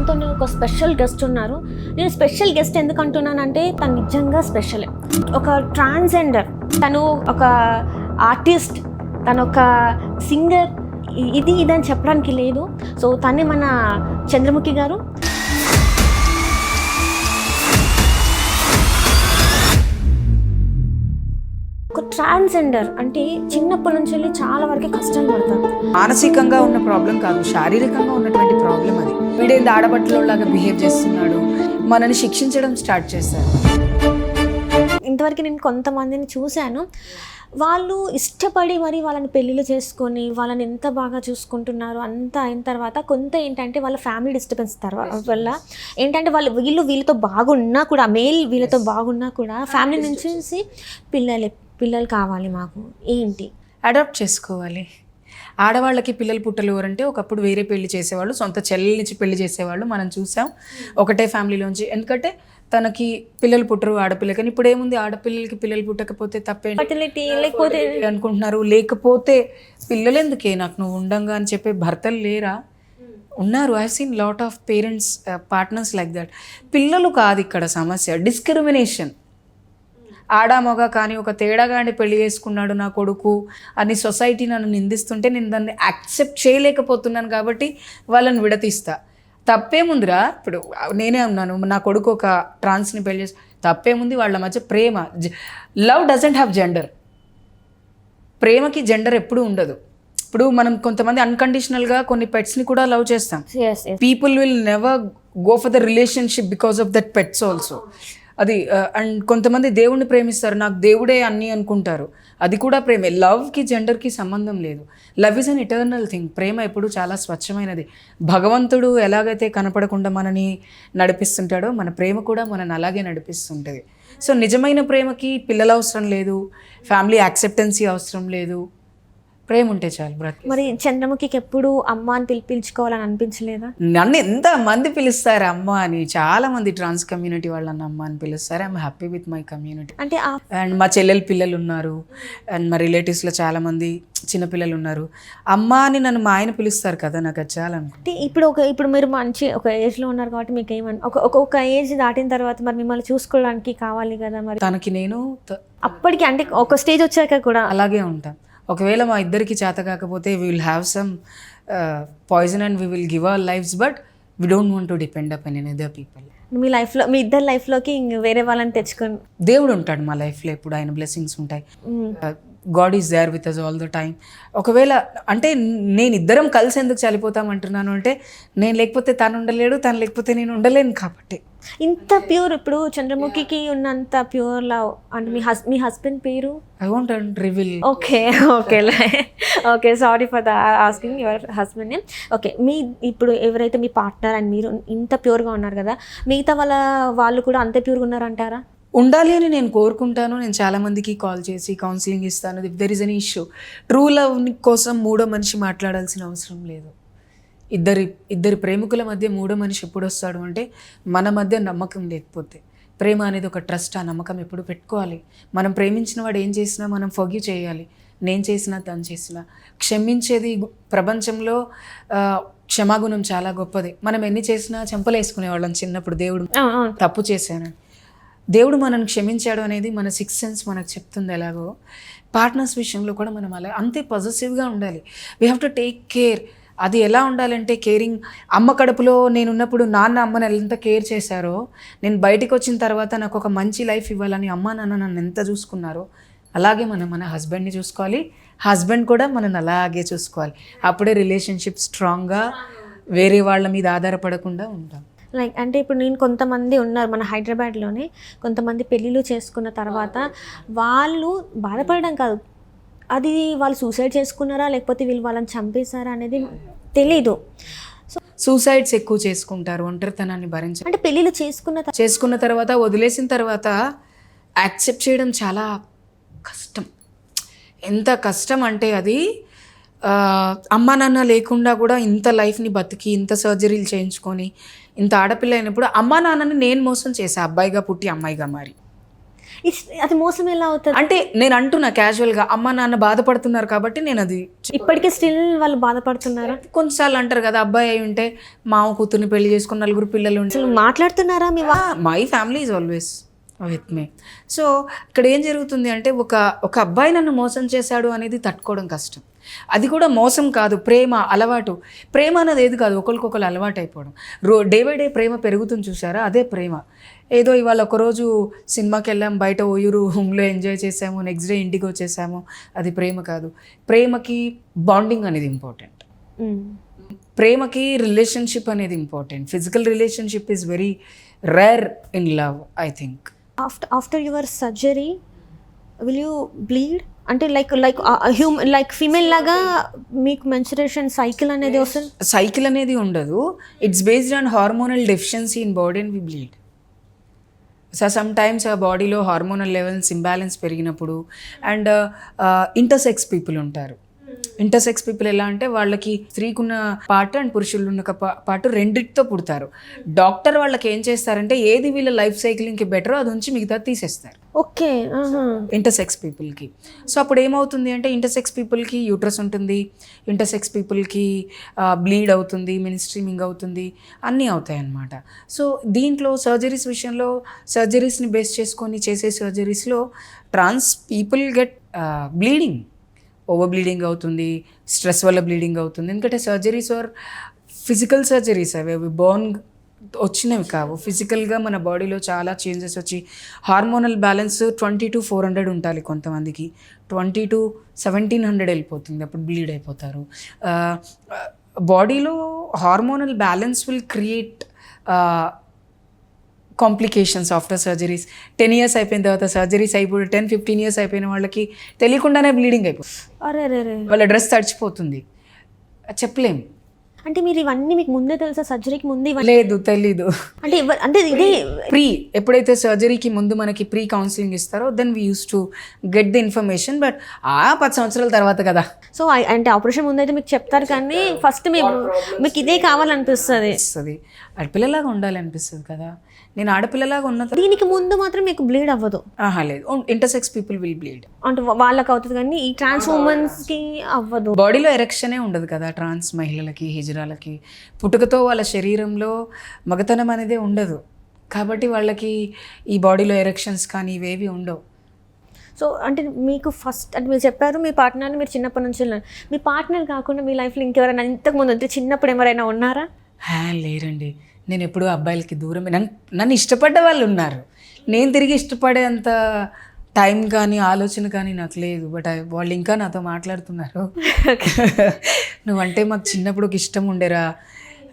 మనతో ఒక special guest ఉన్నారు. నేను స్పెషల్ గెస్ట్ ఎందుకు అంటున్నానంటే తను నిజంగా స్పెషల్. ఒక ట్రాన్స్జెండర్ తను ఒక ఆర్టిస్ట్ తను ఒక సింగర్ ఇది ఇదని చెప్పడానికి లేదు. సో తనే మన చంద్రముఖి గారు. ఒక ట్రాన్స్జెండర్ అంటే చిన్నప్పటి నుంచి వెళ్ళి చాలా వరకు కష్టం పడతారు. మానసికంగా ఉన్న ప్రాబ్లం కాదు శారీరకంగా ఉన్నటువంటి ప్రాబ్లం అది. వీడేంది ఆడబట్టలో లాగా బిహేవ్ చేస్తున్నాడు? మనని శిక్షించడం స్టార్ట్ చేశారు. ఇంతవరకు నేను కొంతమందిని చూశాను. వాళ్ళు ఇష్టపడి మరి వాళ్ళని పెళ్ళిళ్ళు చేసుకొని వాళ్ళని ఎంత బాగా చూసుకుంటున్నారు అంత అయిన తర్వాత కొంత ఏంటంటే వాళ్ళ ఫ్యామిలీ డిస్టర్బెన్స్ తర్వాత వల్ల ఏంటంటే వాళ్ళు వీళ్ళు వీళ్ళతో బాగున్నా కూడా మేల్ వీళ్ళతో బాగున్నా కూడా ఫ్యామిలీ నుంచి పిల్లలు పిల్లలు కావాలి మాకు. ఏంటి? అడాప్ట్ చేసుకోవాలి. ఆడవాళ్ళకి పిల్లలు పుట్టలు ఎవరంటే ఒకప్పుడు వేరే పెళ్ళి చేసేవాళ్ళు సొంత చెల్లెల నుంచి పెళ్ళి చేసేవాళ్ళు మనం చూసాం. ఒకటే ఫ్యామిలీలోంచి. ఎందుకంటే తనకి పిల్లలు పుట్టరు ఆడపిల్లకని ఇప్పుడు ఏముంది? ఆడపిల్లలకి పిల్లలు పుట్టకపోతే ఫర్టిలిటీ లేకపోతే అనుకుంటున్నారు. లేకపోతే పిల్లలు ఎందుకే నాకు నువ్వు ఉండంగా అని చెప్పే భర్తలు లేరా? ఉన్నారు. I seen lot of parents partners like that పిల్లలు కాదు ఇక్కడ సమస్య. డిస్క్రిమినేషన్ ఆడా మగ కానీ ఒక తేడాగాని పెళ్ళి చేసుకున్నాడు నా కొడుకు అని సొసైటీ నన్ను నిందిస్తుంటే నేను దాన్ని యాక్సెప్ట్ చేయలేకపోతున్నాను కాబట్టి వాళ్ళని విడతీస్తా. తప్పేముందిరా? ఇప్పుడు నేనే ఉన్నాను నా కొడుకు ఒక ట్రాన్స్ని పెళ్ళి చేసి తప్పేముంది వాళ్ళ మధ్య ప్రేమ. Love doesn't have gender. ప్రేమకి జెండర్ ఎప్పుడూ ఉండదు. ఇప్పుడు మనం కొంతమంది అన్కండిషనల్గా కొన్ని పెట్స్ని కూడా లవ్ చేస్తాం. People will never go for the relationship because of that pets also. అది అండ్ కొంతమంది దేవుణ్ణి ప్రేమిస్తారు నాకు దేవుడే అన్ని అనుకుంటారు. అది కూడా ప్రేమే. లవ్కి జెండర్కి సంబంధం లేదు. Love is an eternal thing. ప్రేమ ఎప్పుడు చాలా స్వచ్ఛమైనది. భగవంతుడు ఎలాగైతే కనపడకుండా మనని నడిపిస్తుంటాడో మన ప్రేమ కూడా మనని అలాగే నడిపిస్తుంటుంది. సో నిజమైన ప్రేమకి పిల్లలు అవసరం లేదు. ఫ్యామిలీ యాక్సెప్టెన్సీ అవసరం లేదు. ప్రేమ ఉంటే చాలు బ్రతికి మరి చంద్రముఖికి ఎప్పుడు అమ్మ అని పిలిపించుకోవాలని అనిపించలేదా? నన్ను ఎంత మంది పిలుస్తారు అమ్మ అని చాలా మంది ట్రాన్స్ కమ్యూనిటీ వాళ్ళని అమ్మ అని పిలుస్తారు. I'm happy with my community అంటే అండ్ మా చెల్లెల పిల్లలు ఉన్నారు. అండ్ మా రిలేటివ్స్లో చాలా మంది చిన్నపిల్లలు ఉన్నారు. అమ్మ అని నన్ను మా ఆయన పిలుస్తారు కదా నాకు అది చాలా అంటే ఇప్పుడు ఒక ఇప్పుడు మీరు మంచి ఒక ఏజ్లో ఉన్నారు కాబట్టి మీకు ఏమని ఒక ఒక ఏజ్ దాటిన తర్వాత మరి మిమ్మల్ని చూసుకోవడానికి కావాలి కదా మరి? తనకి నేను అప్పటికి అంటే ఒక స్టేజ్ వచ్చాక కూడా అలాగే ఉంటాం. ఒకవేళ మా ఇద్దరికి చేత కాకపోతే we will have some poison and we will give our lives but we don't want to depend up in other people మీ లైఫ్లో మీ ఇద్దరు లైఫ్లోకి ఇంక వేరే వాళ్ళని తెచ్చుకొని దేవుడు ఉంటాడు మా లైఫ్లో ఎప్పుడు ఆయన బ్లెస్సింగ్స్ ఉంటాయి. God is there with us all the time ఒకవేళ అంటే నేను ఇద్దరం కలిసి ఎందుకు చనిపోతాం అంటున్నాను అంటే నేను లేకపోతే తను ఉండలేడు తను లేకపోతే నేను ఉండలేను కాబట్టి. ఇంత ప్యూర్ ఇప్పుడు చంద్రముఖికి ఉన్నంత ప్యూర్ లవ్. అంటే మీ హస్ మీ హస్బెండ్ పేరు? I want reveal okay okay okay sorry for the asking your husband name okay మీ ఇప్పుడు ఎవరైతే మీ పార్ట్నర్ అండ్ మీరు ఇంత ప్యూర్గా ఉన్నారు కదా మిగతా వాళ్ళ వాళ్ళు కూడా అంతే ప్యూర్గా ఉన్నారంటారా? ఉండాలి అని నేను కోరుకుంటాను. నేను చాలా మందికి కాల్ చేసి కౌన్సిలింగ్ ఇస్తాను. If there is an issue true love కోసం మూడో మనిషి మాట్లాడాల్సిన అవసరం లేదు. ఇద్దరి ఇద్దరి ప్రేమికుల మధ్య మూడో మనిషి ఎప్పుడు వస్తాడు అంటే మన మధ్య నమ్మకం లేకపోతే. ప్రేమ అనేది ఒక ట్రస్ట్ ఆ నమ్మకం ఎప్పుడు పెట్టుకోవాలి. మనం ప్రేమించిన వాడు ఏం చేసినా మనం ఫొగ్యూ చేయాలి. నేను చేసినా తను చేసినా. క్షమించేది ప్రపంచంలో క్షమాగుణం చాలా గొప్పది. మనం ఎన్ని చేసినా చెంపలేసుకునేవాళ్ళం చిన్నప్పుడు దేవుడు. తప్పు చేశానని దేవుడు మనల్ని క్షమించాడు అనేది మన సిక్స్ సెన్స్ మనకు చెప్తుంది ఎలాగో. పార్ట్నర్స్ విషయంలో కూడా మనం అలా అంతే పాజిటివ్గా ఉండాలి. We have to take care అది ఎలా ఉండాలంటే కేరింగ్ అమ్మ కడుపులో నేనున్నప్పుడు నాన్న అమ్మని ఎంత కేర్ చేశారో నేను బయటికి వచ్చిన తర్వాత నాకు ఒక మంచి లైఫ్ ఇవ్వాలని అమ్మ నాన్న నన్ను ఎంత చూసుకున్నారో అలాగే మనం మన హస్బెండ్ని చూసుకోవాలి. హస్బెండ్ కూడా మనల్ని అలాగే చూసుకోవాలి. అప్పుడే రిలేషన్షిప్ స్ట్రాంగ్గా వేరే వాళ్ళ మీద ఆధారపడకుండా ఉంటాం. లైక్ అంటే ఇప్పుడు నేను కొంతమంది ఉన్నారు మన హైదరాబాద్లోనే కొంతమంది పెళ్ళిళ్ళు చేసుకున్న తర్వాత వాళ్ళు బాధపడడం కాదు. అది వాళ్ళు సూసైడ్ చేసుకున్నారా? లేకపోతే వీళ్ళు వాళ్ళని చంపేశారా అనేది తెలీదు. సూసైడ్స్ ఎక్కువ చేసుకుంటారు ఒంటరితనాన్ని భరించ అంటే పెళ్ళిళ్ళు చేసుకున్న చేసుకున్న తర్వాత వదిలేసిన తర్వాత యాక్సెప్ట్ చేయడం చాలా కష్టం. ఎంత కష్టం అంటే అది అమ్మా నాన్న లేకుండా కూడా ఇంత లైఫ్ని బతికి ఇంత సర్జరీలు చేయించుకొని ఇంత ఆడపిల్ల అయినప్పుడు అమ్మా నాన్నని నేను మోసం చేశా అబ్బాయిగా పుట్టి అమ్మాయిగా మారి. అది మోసం ఎలా అవుతుంది? అంటే నేను అంటున్నా క్యాజువల్గా అమ్మ నాన్న బాధపడుతున్నారు కాబట్టి నేను అది ఇప్పటికీ స్టిల్ వాళ్ళు బాధపడుతున్నారా? కొన్నిసార్లు అంటారు కదా అబ్బాయి అయి ఉంటే మామ కూతుర్ని పెళ్ళి చేసుకుని నలుగురు పిల్లలు ఉంటే. మాట్లాడుతున్నారా మీ వా- my family is always with me so ఇక్కడ ఏం జరుగుతుంది అంటే ఒక ఒక అబ్బాయి నన్ను మోసం చేశాడు అనేది తట్టుకోవడం కష్టం. అది కూడా మోసం కాదు ప్రేమ అలవాటు. ప్రేమ అనేది ఏది కాదు ఒకరికొకరు అలవాటు అయిపోవడం రో డే బై డే ప్రేమ పెరుగుతుంది చూసారా? అదే ప్రేమ. ఏదో ఇవాళ ఒకరోజు సినిమాకి వెళ్ళాం బయట ఓయూరు రూమ్లో ఎంజాయ్ చేసాము నెక్స్ట్ డే ఇంటికి వచ్చేసాము. అది ప్రేమ కాదు. ప్రేమకి బాండింగ్ అనేది ఇంపార్టెంట్. ప్రేమకి రిలేషన్షిప్ అనేది important. Physical relationship is very rare in love I think. After after your surgery will you bleed అంటే like like human like female లాగా మీకు మెన్సురేషన్ సైకిల్ అనేది వస్తుంది? సైకిల్ అనేది ఉండదు. It's based on hormonal deficiency in body and we bleed so sometimes ఆ బాడీలో hormonal levels imbalance పెరిగినప్పుడు అండ్ ఇంటర్సెక్స్ పీపుల్ ఉంటారు. ఇంటర్సెక్స్ పీపుల్ ఎలా అంటే వాళ్ళకి స్త్రీకున్న పార్ట్ అండ్ పురుషులు ఉన్న పార్ట్ రెండిటితో పుడతారు. డాక్టర్ వాళ్ళకి ఏం చేస్తారంటే ఏది వీళ్ళ లైఫ్ సైక్లింగ్కి బెటరో అది ఉంచి మిగతా తీసేస్తారు. ఓకే ఇంటర్సెక్స్ పీపుల్కి. సో అప్పుడు ఏమవుతుంది అంటే ఇంటర్సెక్స్ పీపుల్కి యూట్రస్ ఉంటుంది ఇంటర్సెక్స్ పీపుల్కి బ్లీడ్ అవుతుంది మినిస్ట్రీమింగ్ అవుతుంది అన్నీ అవుతాయి అన్నమాట సో దీంట్లో సర్జరీస్ విషయంలో సర్జరీస్ని బేస్ చేసుకొని చేసే సర్జరీస్లో trans people get bleeding. Over bleeding అవుతుంది స్ట్రెస్ వల్ల బ్లీడింగ్ అవుతుంది. ఎందుకంటే సర్జరీస్ ఆర్ ఫిజికల్ సర్జరీస్ అవి అవి బోన్ వచ్చినవి కావు. ఫిజికల్గా మన బాడీలో చాలా చేంజెస్ వచ్చి hormonal balance twenty to four hundred ఉండాలి కొంతమందికి. ట్వంటీ టు సెవెంటీన్ హండ్రెడ్ వెళ్ళిపోతుంది అప్పుడు బ్లీడ్ అయిపోతారు. బాడీలో hormonal balance will create complications after surgeries ten years అయిపోయిన తర్వాత సర్జరీస్ అయిపోయి టెన్ ఫిఫ్టీన్ ఇయర్స్ అయిపోయిన వాళ్ళకి తెలియకుండానే బ్లీడింగ్ అయిపోతుంది వాళ్ళ డ్రెస్ తడిచిపోతుంది. చెప్పలేం. అంటే మీరు ఇవన్నీ మీకు ముందే తెలుసా? సర్జరీకి ముందు లేదు తెలీదు. అంటే అంటే ఇదే ప్రీ ఎప్పుడైతే సర్జరీకి ముందు మనకి ప్రీ కౌన్సిలింగ్ ఇస్తారో then we use to get the information but ఆ పది సంవత్సరాల తర్వాత కదా. సో ఐ- అంటే ఆపరేషన్ ముందు అయితే మీకు చెప్తారు కానీ ఫస్ట్ మీకు మీకు ఇదే కావాలనిపిస్తుంది. వస్తుంది ఆడపిల్లలాగా ఉండాలి అనిపిస్తుంది కదా. నేను ఆడపిల్లలాగా ఉన్న దీనికి ముందు మాత్రం మీకు బ్లీడ్ అవ్వదు. ఆహా లేదు. ఇంటర్సెక్స్ పీపుల్ విల్ బ్లీడ్ అంటే వాళ్ళకి అవుతుంది కానీ ఈ ట్రాన్స్ ఉమెన్స్కి అవ్వదు. బాడీలో ఎరెక్షనే ఉండదు కదా ట్రాన్స్ మహిళలకి హిజరాలకి పుట్టుకతో వాళ్ళ శరీరంలో మగతనం అనేది ఉండదు. కాబట్టి వాళ్ళకి ఈ బాడీలో ఎరెక్షన్స్ కానీ ఇవేవి ఉండవు. సో అంటే మీకు ఫస్ట్ అంటే మీరు చెప్పారు మీ పార్ట్నర్ని మీరు చిన్నప్పటి నుంచి మీ పార్ట్నర్ కాకుండా మీ లైఫ్లో ఇంకెవరైనా ఇంతకు ముందు అంటే చిన్నప్పుడు ఎవరైనా ఉన్నారా? హా లేరండి. నేను ఎప్పుడూ అబ్బాయిలకి దూరమే. నన్ను నన్ను ఇష్టపడ్డ వాళ్ళు ఉన్నారు. నేను తిరిగి ఇష్టపడేంత టైం కానీ ఆలోచన కానీ నాకు లేదు. బట్ వాళ్ళు ఇంకా నాతో మాట్లాడుతున్నారు. నువ్వంటే మాకు చిన్నప్పుడు ఒక ఇష్టం ఉండేరా.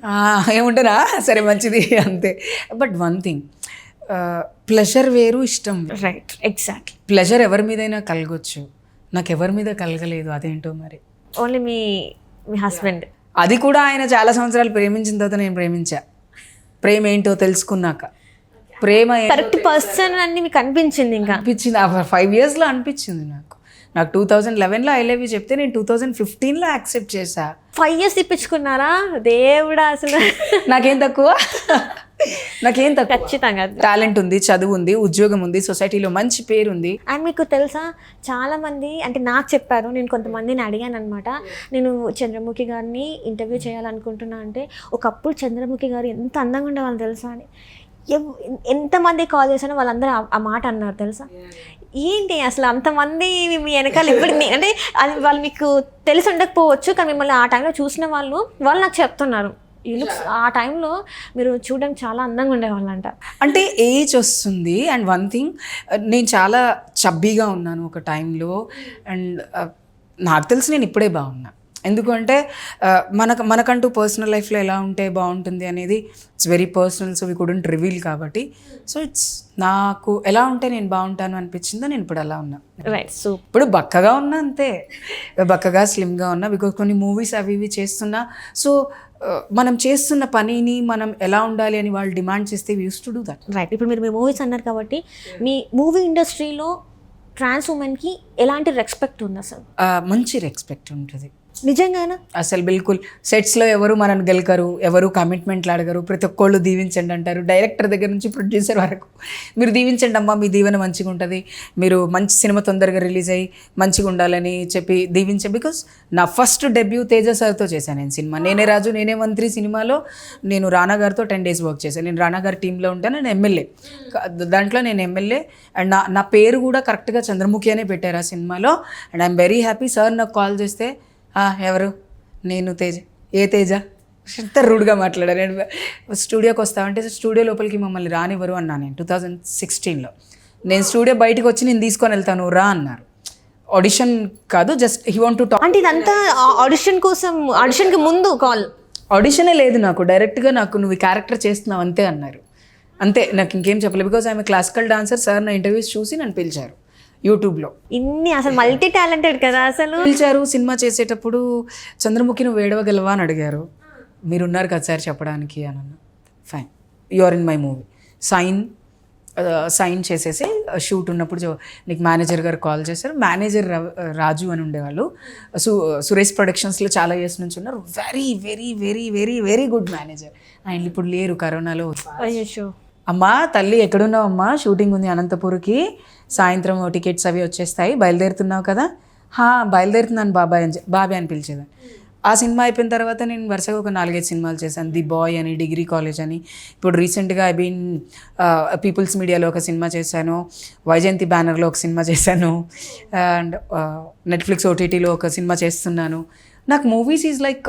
"ఆ, ఏముండరా సరే మంచిది. అంతే. బట్ వన్ థింగ్ ప్లెజర్ వేరు ఇష్టం. రైట్. ఎగ్జాక్ట్లీ. ప్లెజర్ ఎవరి మీదైనా కలగొచ్చు. నాకు ఎవరి మీద కలగలేదు. అదేంటో మరి. ఓన్లీ మీ మీ హస్బెండ్. అది కూడా ఆయన చాలా సంవత్సరాలు ప్రేమించిన తర్వాత నేను ప్రేమించా. ప్రేమ ఏంటో తెలుసుకున్నాక. ప్రేమ కరెక్ట్ పర్సన్ అని మీకు అనిపించింది ఇంకా. అనిపించింది. ఆ ఫైవ్ ఇయర్స్లో అనిపించింది నాకు. నాకు టూ థౌజండ్ లెవెన్లో ఐ లవ్ యూ చెప్తే నేను టూ థౌజండ్ ఫిఫ్టీన్లో యాక్సెప్ట్ చేశా. ఫైవ్ ఇయర్స్ ఇప్పించుకున్నారా? దేవుడా అసలు. నాకేం తక్కువ? నాకేం తక్కువ? ఖచ్చితంగా. టాలెంట్ ఉంది చదువు ఉంది ఉద్యోగం ఉంది సొసైటీలో మంచి పేరు ఉంది. అండ్ మీకు తెలుసా చాలామంది అంటే నాకు చెప్పారు నేను కొంతమందిని అడిగాను అనమాట నేను చంద్రముఖి గారిని ఇంటర్వ్యూ చేయాలనుకుంటున్నా అంటే ఒకప్పుడు చంద్రముఖి గారు ఎంత అందంగా ఉండేవాళ్ళు తెలుసా అని. ఎంతమంది కాల్ చేశానో వాళ్ళందరూ ఆ- మాట అన్నారు తెలుసా? ఏంటి అసలు అంతమంది మీ వెనకాల ఇప్పుడు అంటే అది వాళ్ళు మీకు తెలిసి ఉండకపోవచ్చు కానీ మిమ్మల్ని ఆ టైంలో చూసిన వాళ్ళు వాళ్ళు నాకు చెప్తున్నారు. ఈ లుక్స్ ఆ టైంలో మీరు చూడడానికి చాలా అందంగా ఉండేవాళ్ళంట. అంటే ఏజ్ వస్తుంది అండ్ వన్ థింగ్ నేను చాలా చబ్బీగా ఉన్నాను ఒక టైంలో అండ్ నాకు తెలిసి నేను ఇప్పుడే బాగున్నా. ఎందుకంటే మనకు మనకంటూ పర్సనల్ లైఫ్లో ఎలా ఉంటే బాగుంటుంది అనేది it's very personal so we couldn't reveal కాబట్టి. సో ఇట్స్ నాకు ఎలా ఉంటే నేను బాగుంటాను అనిపించిందో నేను ఇప్పుడు అలా ఉన్నా. రైట్ సో ఇప్పుడు బక్కగా ఉన్నా అంతే. బక్కగా స్లిమ్గా ఉన్నా బికాజ్ కొన్ని మూవీస్ అవి ఇవి చేస్తున్నా. సో మనం చేస్తున్న పనిని మనం ఎలా ఉండాలి అని వాళ్ళు డిమాండ్ చేస్తే use to do that right ఇప్పుడు మీరు మీ మూవీస్ అన్నారు కాబట్టి మీ మూవీ ఇండస్ట్రీలో ట్రాన్స్ ఉమెన్కి ఎలాంటి రెస్పెక్ట్ ఉంది అసలు మంచి రెస్పెక్ట్ ఉంటుంది. నిజంగానా? అసలు బిల్కుల్ సెట్స్లో ఎవరు మనల్ని గెలకరు ఎవరు కమిట్మెంట్లు అడగరు ప్రతి ఒక్కళ్ళు దీవించండి అంటారు. డైరెక్టర్ దగ్గర నుంచి ప్రొడ్యూసర్ వరకు. మీరు దీవించండి అమ్మా మీ దీవెన మంచిగా ఉంటుంది. మీరు మంచి సినిమా తొందరగా రిలీజ్ అయ్యి మంచిగా ఉండాలని చెప్పి దీవించే బికాస్ నా ఫస్ట్ డెబ్యూ తేజ సార్తో చేశాను నేను సినిమా. నేనే రాజు నేనే మంత్రి సినిమాలో నేను రానా గారితో టెన్ డేస్ వర్క్ చేశాను. నేను రానా గారి టీంలో ఉంటాను నేను ఎమ్మెల్యే దాంట్లో నేను ఎమ్మెల్యే అండ్ నా నా పేరు కూడా కరెక్ట్గా చంద్రముఖి అనే పెట్టారు ఆ సినిమాలో. And I'm very happy sir నాకు కాల్ చేస్తే ఎవరు? నేను తేజ. ఏ తేజ? ఎంత రూడ్గా మాట్లాడారు. నేను స్టూడియోకి వస్తామంటే స్టూడియో లోపలికి మమ్మల్ని రానివ్వరు అన్నా నేను టూ థౌజండ్ సిక్స్టీన్లో. నేను స్టూడియో బయటకు వచ్చి నేను తీసుకొని వెళ్తాను రా అన్నారు. ఆడిషన్ కాదు just he want to talk అంటే ఇదంతా ఆడిషన్ కోసం ఆడిషన్కి ముందు కాల్. ఆడిషనే లేదు నాకు. డైరెక్ట్గా నాకు నువ్వు క్యారెక్టర్ చేస్తున్నావు అంతే అన్నారు. అంతే నాకు ఇంకేం చెప్పలేదు. బికాజ్ ఆమె క్లాసికల్ డాన్సర్ సార్ నా ఇంటర్వ్యూస్ చూసి నన్ను పిలిచారు. యూట్యూబ్లో. ఇన్ని అసలు మల్టీ టాలెంటెడ్ కదా అసలు. పిలిచారు సినిమా చేసేటప్పుడు చంద్రముఖి నువ్వు ఏడవగలవా అని అడిగారు. మీరున్నారు కదా సార్ చెప్పడానికి అని అన్న. Fine you are in my movie sign sign చేసేసి షూట్ ఉన్నప్పుడు జో- నీకు మేనేజర్ గారు కాల్ చేశారు. మేనేజర్ రవ- రాజు అని ఉండేవాళ్ళు. సు సురేష్ ప్రొడక్షన్స్లో చాలా ఇయర్స్ నుంచి ఉన్నారు. Very very very very very good manager ఆయన ఇప్పుడు లేరు కరోనాలో. అయ్యో అమ్మా తల్లి ఎక్కడున్నావు అమ్మా? షూటింగ్ ఉంది అనంతపూర్కి. సాయంత్రం టికెట్స్ అవి వచ్చేస్తాయి. బయలుదేరుతున్నావు కదా? హా బయలుదేరుతున్నాను బాబాయ్ అని బాబాయ్ అని పిలిచేదాన్ని ఆ సినిమా అయిపోయిన తర్వాత నేను వరుసగా ఒక నాలుగైదు సినిమాలు చేశాను. ది బాయ్ అని డిగ్రీ కాలేజ్ అని. ఇప్పుడు రీసెంట్గా ఐ బీన్ పీపుల్స్ మీడియాలో ఒక సినిమా చేశాను. వైజయంతి బ్యానర్లో ఒక సినిమా చేశాను. అండ్ నెట్ఫ్లిక్స్ ఓటీటీలో ఒక సినిమా చేస్తున్నాను. నాకు మూవీస్ ఈజ్ లైక్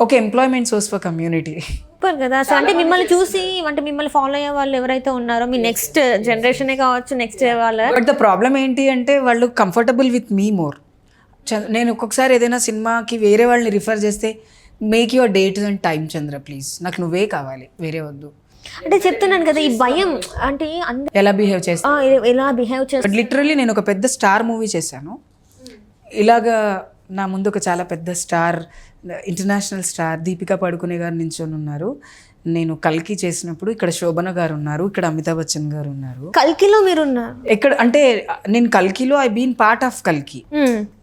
ఒక employment source for community. Super కదా. అసలు అంటే మిమ్మల్ని చూసి అంటే మిమ్మల్ని ఫాలో అయ్యే వాళ్ళు ఎవరైతే ఉన్నారో మీ నెక్స్ట్ జనరేషనే కావచ్చు నెక్స్ట్ వాళ్ళ బట్ ద ప్రాబ్లం ఏంటి అంటే వాళ్ళు కంఫర్టబుల్ విత్ మీ మోర్ నేను ఒక్కొక్కసారి ఏదైనా సినిమాకి వేరే వాళ్ళని రిఫర్ చేస్తే make your date and time Chandra please నాకు నువ్వే కావాలి వేరే వద్దు. అంటే చెప్తున్నాను కదా ఈ భయం అంటే ఎలా బిహేవ్ చేస్తా? ఎలా బిహేవ్ చేస్తారు బట్ లిటరల్లీ నేను ఒక పెద్ద స్టార్ మూవీ చేశాను. ఇలాగా నా ముందు ఒక చాలా పెద్ద స్టార్ ఇంటర్నేషనల్ స్టార్ దీపికా పడుకునే గారు నించొని ఉన్నారు. నేను కల్కి చేసినప్పుడు ఇక్కడ శోభన గారు ఉన్నారు ఇక్కడ అమితాబ్ బచ్చన్ గారు ఉన్నారు. కల్కిలో మీరు ఎక్కడ అంటే నేను కల్కిలో ఐ బీన్ పార్ట్ ఆఫ్ కల్కి.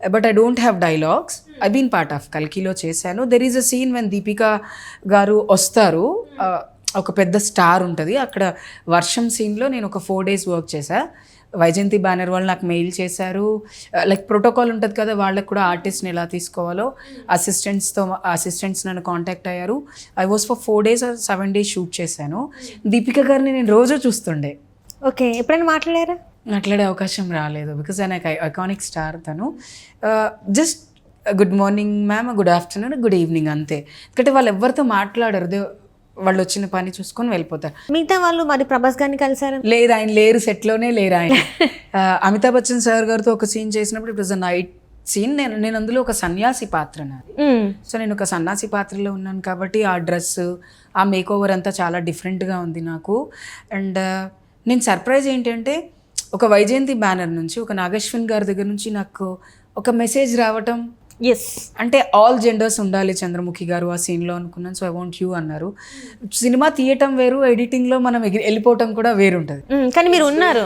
But I don't have dialogues I been part of కల్కిలో చేశాను. There is a scene when Deepika garu వస్తారు. ఆ, ఒక పెద్ద స్టార్ ఉంటుంది. అక్కడ వర్షం సీన్లో నేను ఒక ఫోర్ డేస్ వర్క్ చేశా. వైజయంతి బ్యానర్ వాళ్ళు నాకు మెయిల్ చేశారు. లైక్ ప్రోటోకాల్ ఉంటుంది కదా వాళ్ళకి కూడా ఆర్టిస్ట్ని ఎలా తీసుకోవాలో అసిస్టెంట్స్తో అసిస్టెంట్స్ నన్ను కాంటాక్ట్ అయ్యారు. I was for four days seven days shoot చేశాను. దీపిక గారిని నేను రోజు చూస్తుండే. ఓకే ఎప్పుడైనా మాట్లాడారా? మాట్లాడే అవకాశం రాలేదు బికాజ్ ఆయన ఐకానిక్ స్టార్ తను. Just good morning ma'am good afternoon good evening అంతే. ఎందుకంటే వాళ్ళు ఎవరితో మాట్లాడరు దే- వాళ్ళు వచ్చిన పని చూసుకొని వెళ్ళిపోతారు. మిగతా వాళ్ళు మరి ప్రభాస్ గారిని కలిసారు లేదు ఆయన లేరు సెట్లోనే లేరు ఆయన. అమితాబ్ బచ్చన్ సార్ గారితో ఒక సీన్ చేసినప్పుడు it was a night scene. నేను నేను అందులో ఒక సన్యాసి పాత్ర నాది. సో నేను ఒక సన్నాసి పాత్రలో ఉన్నాను కాబట్టి ఆ డ్రెస్ ఆ మేక్ ఓవర్ అంతా చాలా డిఫరెంట్గా ఉంది నాకు. అండ్ నేను సర్ప్రైజ్ ఏంటంటే ఒక వైజయంతి బ్యానర్ నుంచి ఒక నాగశ్విన్ గారి దగ్గర నుంచి నాకు ఒక మెసేజ్ రావటం ఎస్ అంటే ఆల్ జెండర్స్ ఉండాలి చంద్రముఖి గారు ఆ సీన్లో అనుకున్నాను సో ఐ వాంట్ యూ అన్నారు. సినిమా తీయటం వేరు ఎడిటింగ్లో మనం వెళ్ళిపోవటం కూడా వేరుంటుంది. కానీ మీరు ఉన్నారు.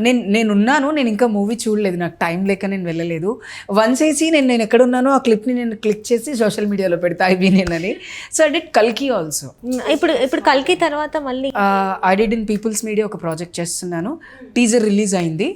నేను నేను ఉన్నాను నేను ఇంకా మూవీ చూడలేదు నాకు టైం లేక నేను వెళ్ళలేదు. వన్స్ వేసి నేను నేను ఎక్కడున్నానో ఆ క్లిప్ని నేను క్లిక్ చేసి సోషల్ మీడియాలో పెడతా ఐ నేనని సో ఐ డిడ్ కల్కి ఆల్సో. ఇప్పుడు ఇప్పుడు కల్కి తర్వాత మళ్ళీ I did in People's Media ఒక ప్రాజెక్ట్ చేస్తున్నాను. టీజర్ రిలీజ్ అయింది.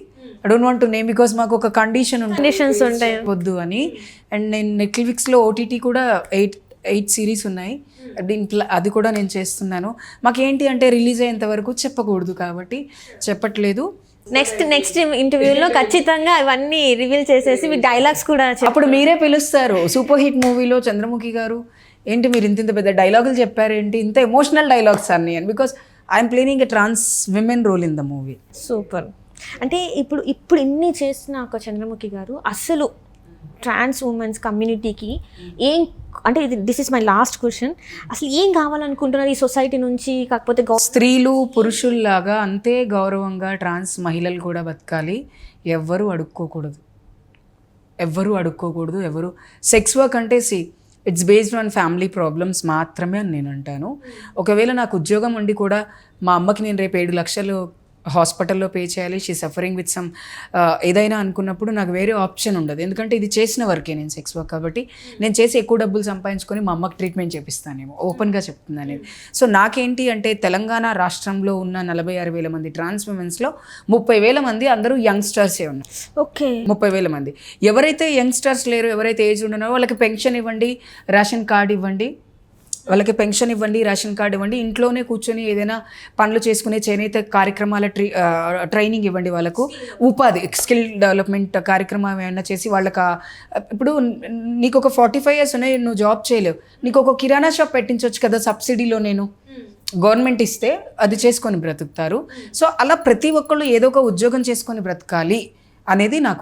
I don't want to name because మాకు ఒక కండిషన్ ఉంటుంది. కండిషన్స్ ఉంటాయి. వద్దు అని. అండ్ నేను నెట్ఫ్లిక్స్లో ఓటీటీ కూడా ఎయిట్ ఎయిట్ సిరీస్ ఉన్నాయి. దీంట్లో అది కూడా నేను చేస్తున్నాను. మాకేంటి అంటే రిలీజ్ అయ్యేంత వరకు చెప్పకూడదు కాబట్టి చెప్పట్లేదు. నెక్స్ట్ నెక్స్ట్ ఇంటర్వ్యూలో ఖచ్చితంగా ఇవన్నీ రివీల్ చేసేసి మీ డైలాగ్స్ కూడా అప్పుడు మీరే పిలుస్తారు. సూపర్ హిట్ మూవీలో చంద్రముఖి గారు. ఏంటి మీరు ఇంత ఇంత పెద్ద డైలాగులు చెప్పారేంటి? ఇంత ఎమోషనల్ డైలాగ్స్ అన్ని అని. Because I'm planning a trans women role in the movie super అంటే ఇప్పుడు ఇప్పుడు ఇన్ని చేసిన ఒక చంద్రముఖి గారు అసలు ట్రాన్స్ ఉమెన్స్ కమ్యూనిటీకి ఏం అంటే ఇది this is my last question అసలు ఏం కావాలనుకుంటున్నారు ఈ సొసైటీ నుంచి? కాకపోతే స్త్రీలు పురుషుల్లాగా అంతే గౌరవంగా ట్రాన్స్ మహిళలు కూడా బతకాలి. ఎవ్వరూ అడుక్కోకూడదు. ఎవ్వరూ అడుక్కోకూడదు ఎవరు సెక్స్ వర్క్ అంటే see it's based on family problems మాత్రమే అని నేను అంటాను. ఒకవేళ నాకు ఉద్యోగం ఉండి కూడా మా అమ్మకి నేను రేపు ఏడు లక్షలు హాస్పిటల్లో పే చేయాలి షీ సఫరింగ్ విత్ సమ్ ఏదైనా అనుకున్నప్పుడు నాకు వేరే ఆప్షన్ ఉండదు. ఎందుకంటే ఇది చేసిన వర్కే నేను సెక్స్ వర్క్ కాబట్టి. నేను చేసి ఎక్కువ డబ్బులు సంపాదించుకొని మా అమ్మకి ట్రీట్మెంట్ చేపిస్తానేమో. ఓపెన్గా చెప్తున్నాను నేను. సో నాకేంటి అంటే తెలంగాణ రాష్ట్రంలో ఉన్న నలభై ఆరు వేల మంది ట్రాన్స్ ఉమెన్స్లో ముప్పై వేల మంది అందరూ యంగ్స్టర్సే ఉన్నారు. ఓకే. ముప్పై వేల మంది. ఎవరైతే యంగ్స్టర్స్ లేరు ఎవరైతే ఏజ్ ఉన్నారో వాళ్ళకి పెన్షన్ ఇవ్వండి రేషన్ కార్డు ఇవ్వండి. వాళ్ళకి పెన్షన్ ఇవ్వండి రేషన్ కార్డు ఇవ్వండి ఇంట్లోనే కూర్చొని ఏదైనా పనులు చేసుకునే చేనేత కార్యక్రమాల ట్రీ ట్రైనింగ్ ఇవ్వండి వాళ్ళకు. ఉపాధి స్కిల్ డెవలప్మెంట్ కార్యక్రమం ఏమైనా చేసి వాళ్ళకి ఇప్పుడు నీకు ఒక ఫార్టీ ఫైవ్ ఇయర్స్ ఉన్నాయి నువ్వు జాబ్ చేయలేవు. నీకు ఒక కిరాణా షాప్ పెట్టించవచ్చు కదా సబ్సిడీలో నేను. గవర్నమెంట్ ఇస్తే అది చేసుకొని బ్రతుకుతారు. సో అలా ప్రతి ఒక్కళ్ళు ఏదో ఒక ఉద్యోగం చేసుకొని బ్రతకాలి అనేది నాకు